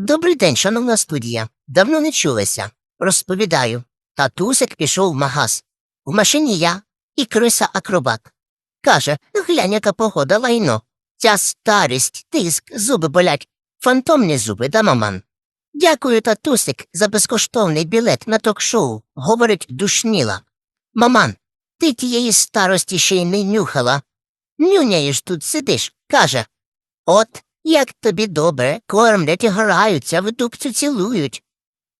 Добрий день, шановна студія. Давно не чулися. Розповідаю. Татусик пішов в магаз. В машині я і криса акробат. Каже, глянь, яка погода лайно. Ця старість, тиск, зуби болять. Фантомні зуби, да, маман? Дякую, татусик, за безкоштовний білет на ток-шоу, говорить душніла. Маман, ти тієї старості ще й не нюхала. Нюняєш тут сидиш, каже. От, як тобі добре, кормлять і граються, в дубцю цілують.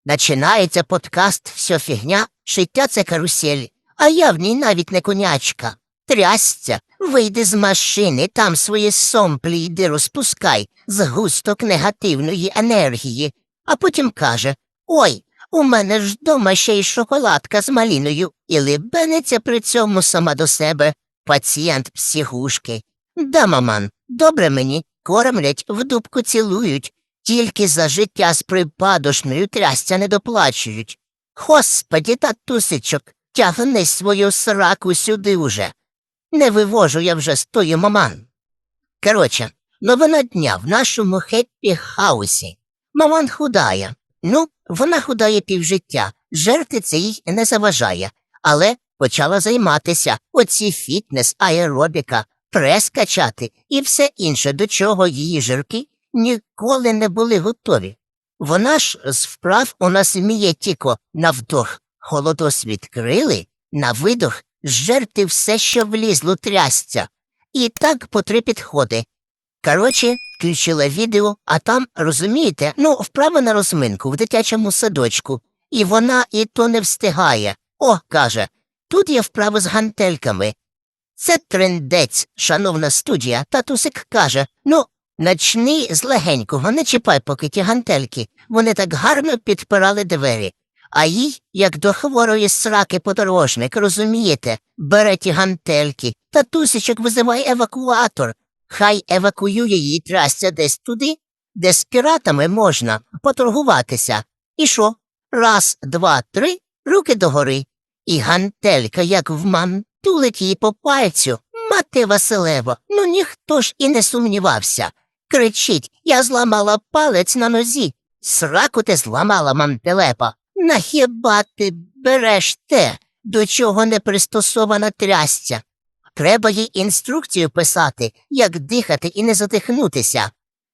Начинається подкаст «Всьо фігня, життя це карусель, а я в ній навіть не конячка. Трясця, вийди з машини, там свої сомплі йди розпускай, згусток негативної енергії, а потім каже Ой, у мене ж дома ще й шоколадка з маліною, і либенеться при цьому сама до себе. Пацієнт психушки. Да, маман, добре мені, кормлять, в дубку цілують, тільки за життя з припадошною трясця не доплачують. Господі, татусичок, тягни свою сраку сюди уже. Не вивожу я вже з тої маман. Короче, новина дня в нашому хеппі хаусі. Маман худає. Ну, вона худає півжиття, жерти це їй не заважає, але почала займатися оці фітнес, аеробіка, прес качати і все інше, до чого її жирки ніколи не були готові. Вона ж з вправ у нас вміє тіко на вдох холодос відкрили, на видох жерти все, що влізло трясця. І так по три підходи. Коротше, включила відео, а там, розумієте, ну, вправа на розминку в дитячому садочку. І вона і то не встигає. О, каже, тут є вправи з гантельками. Це трендець, шановна студія, татусик каже, ну, начни з легенького, не чіпай поки ті гантельки. Вони так гарно підпирали двері. А їй, як до хворої сраки подорожник, розумієте, бере ті гантельки, татусичок визивай евакуатор. Хай евакуює її трасця десь туди, де з піратами можна поторгуватися. І що? Раз, два, три, руки догори. І гантелька, як вман, тулить її по пальцю. Мати Василево, ну ніхто ж і не сумнівався. Кричить, я зламала палець на нозі. Сраку ти зламала, мантелепа. На хіба ти береш те, до чого не пристосована трясця? Треба їй інструкцію писати, як дихати і не задихнутися.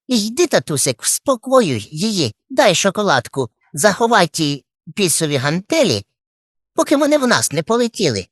Йди, татусик, вспокоюй її, дай шоколадку, заховай ті пісові гантелі, поки вони в нас не полетіли.